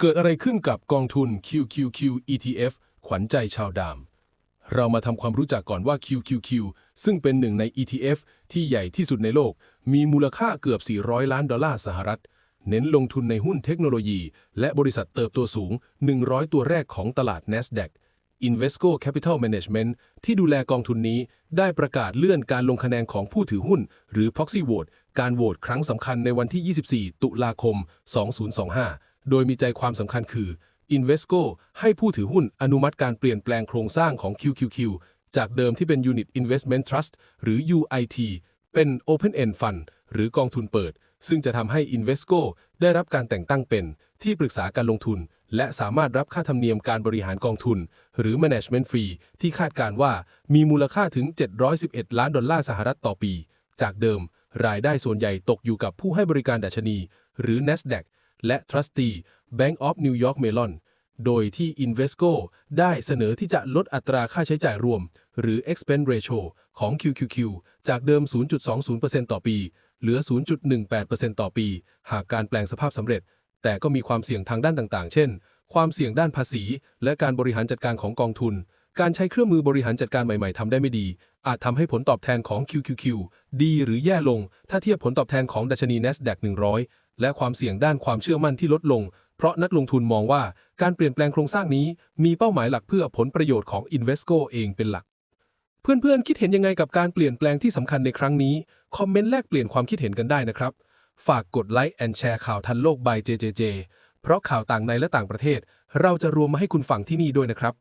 เกิดอะไรขึ้นกับกองทุน QQQ ETF ขวัญใจชาวดาม เรามาทำความรู้จักก่อนว่า QQQ ซึ่งเป็นหนึ่งใน ETF ที่ใหญ่ที่สุดในโลก มีมูลค่าเกือบ 400 ล้านดอลลาร์สหรัฐ เน้นลงทุนในหุ้นเทคโนโลยี และบริษัทเติบโตสูง 100 ตัวแรกของตลาด NASDAQ Invesco Capital Management ที่ดูแลกองทุนนี้ ได้ประกาศเลื่อนการลงคะแนนของผู้ถือหุ้น หรือ proxy vote การโหวตครั้งสำคัญในวันที่ 24 ตุลาคม 2025 โดยมีใจความสำคัญคือ Invesco ให้ผู้ถือหุ้นอนุมัติการเปลี่ยนแปลงโครงสร้างของ QQQ จากเดิมที่เป็น Unit Investment Trust หรือ UIT เป็น Open End Fund หรือกองทุนเปิด ซึ่งจะทำให้ Invesco ได้รับการแต่งตั้งเป็น ที่ปรึกษาการลงทุน และสามารถรับค่าธรรมเนียมการบริหารกองทุน หรือ Management Fee ที่คาดการว่ามีมูลค่าถึง 711 ล้านดอลลาร์สหรัฐต่อปี จากเดิม รายได้ส่วนใหญ่ตกอยู่กับผู้ให้บริการดัชนี หรือ NASDAQ และ Trustee Bank of New York Mellon โดยที่ Invesco ได้เสนอที่จะลดอัตราค่าใช้จ่ายรวม หรือ expense ratio ของ QQQ จากเดิม 0.20%ต่อปี เหลือ 0.18%ต่อปี หากการแปลงสภาพสำเร็จ แต่ก็มีความเสี่ยงทางด้านต่างๆ เช่น ความเสี่ยงด้านภาษี และการบริหารจัดการของกองทุน การใช้เครื่องมือบริหารจัดการใหม่ๆทำได้ไม่ดี อาจทำให้ผลตอบแทนของ QQQ ดีหรือแย่ลง ถ้าเทียบผลตอบแทนของดัชนี NASDAQ 100 และความเสี่ยงด้านความเชื่อมั่นที่ลดลง เพราะนักลงทุนมองว่าการเปลี่ยนแปลงโครงสร้างนี้ มีเป้าหมายหลักเพื่อผลประโยชน์ของ Invesco เองเป็นหลัก เพื่อนๆ คิดเห็นยังไงกับการเปลี่ยนแปลงที่สำคัญในครั้งนี้ คอมเมนต์แลกเปลี่ยนความคิดเห็นกันได้นะครับ ฝากกดไลค์แอนแชร์ข่าวทันโลก by JJJ เพราะข่าวต่างในและต่างประเทศ เราจะรวมมาให้คุณฟังที่นี่ด้วยนะครับ